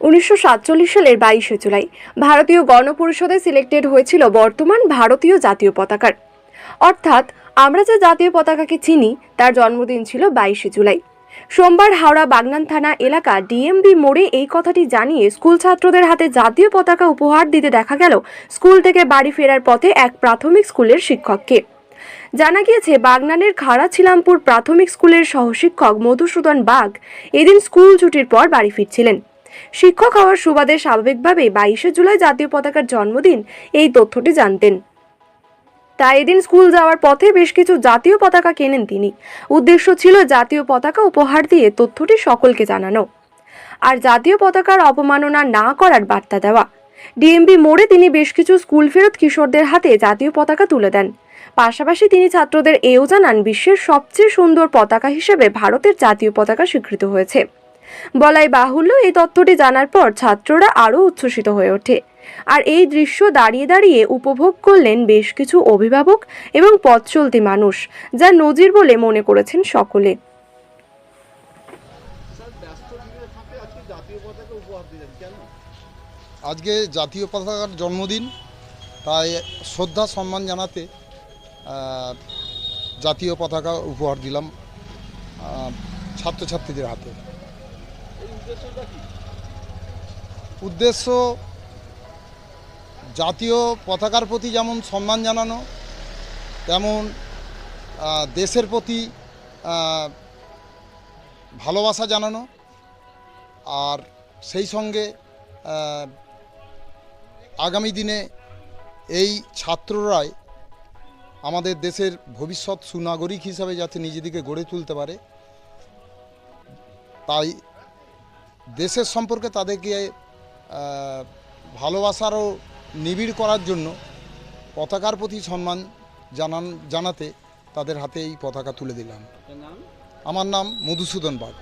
উনিশশো সাতচল্লিশ সালের বাইশে জুলাই ভারতীয় গণপরিষদে সিলেক্টেড হয়েছিল বর্তমান ভারতীয় জাতীয় পতাকার। অর্থাৎ আমরা যে জাতীয় পতাকাকে চিনি, তার জন্মদিন ছিল বাইশে জুলাই। সোমবার হাওড়া বাগনান থানা এলাকা ডিএমবি মোড়ে এই কথাটি জানিয়ে স্কুল ছাত্রদের হাতে জাতীয় পতাকা উপহার দিতে দেখা গেল স্কুল থেকে বাড়ি ফেরার পথে এক প্রাথমিক স্কুলের শিক্ষককে। জানা গিয়েছে, বাগনানের খাড়াছিলামপুর প্রাথমিক স্কুলের সহশিক্ষক মধুসূদন বাগ এদিন স্কুল ছুটির পর বাড়ি ফিরছিলেন। শিক্ষক হওয়ার সুবাদে স্বাভাবিকভাবেই বাইশে জুলাই জাতীয় পতাকার জন্মদিন এই তথ্যটি জানতেন। তাই এদিন স্কুল যাওয়ার পথে বেশ কিছু জাতীয় পতাকা কেনেন তিনি। উদ্দেশ্য ছিল জাতীয় পতাকা উপহার দিয়ে তথ্যটি সকলকে জানানো। আর জাতীয় পতাকার অপমাননা না করার বার্তা দেওয়া। ডিএমবি মোড়ে তিনি বেশ কিছু স্কুল ফেরত কিশোরদের হাতে জাতীয় পতাকা তুলে দেন। পাশাপাশি তিনি ছাত্রদের এও জানান বিশ্বের সবচেয়ে সুন্দর পতাকা হিসেবে ভারতের জাতীয় পতাকা স্বীকৃত হয়েছে। বলাই বাহুল্য এই তথ্যটি জানার পর ছাত্ররা আরও উচ্ছ্বসিত হয়ে ওঠে। আর এই দৃশ্য দাঁড়িয়ে দাঁড়িয়ে উপভোগ করলেন বেশ কিছু অভিভাবক এবং পথ চলতি মানুষ, যা নজির বলে মনে করেছেন সকলে। আজকে জাতীয় পতাকার জন্মদিন, তাই শ্রদ্ধা, সম্মান জানাতে জাতীয় পতাকা উপহার দিলাম ছাত্রছাত্রীদের হাতে। উদ্দেশ্য জাতীয় পতাকার প্রতি যেমন সম্মান জানানো, তেমন দেশের প্রতি ভালোবাসা জানানো, আর সেই সঙ্গে আগামী দিনে এই ছাত্ররাই আমাদের দেশের ভবিষ্যৎ সুনাগরিক হিসাবে যাতে নিজেদেরকে গড়ে তুলতে পারে, তাই দেশের সম্পর্কে তাদেরকে ভালোবাসারও নিবিড় করার জন্য পতাকার প্রতি সম্মান জানান জানাতে তাদের হাতে এই পতাকা তুলে দিলাম। আমার নাম মধুসূদন বাগ।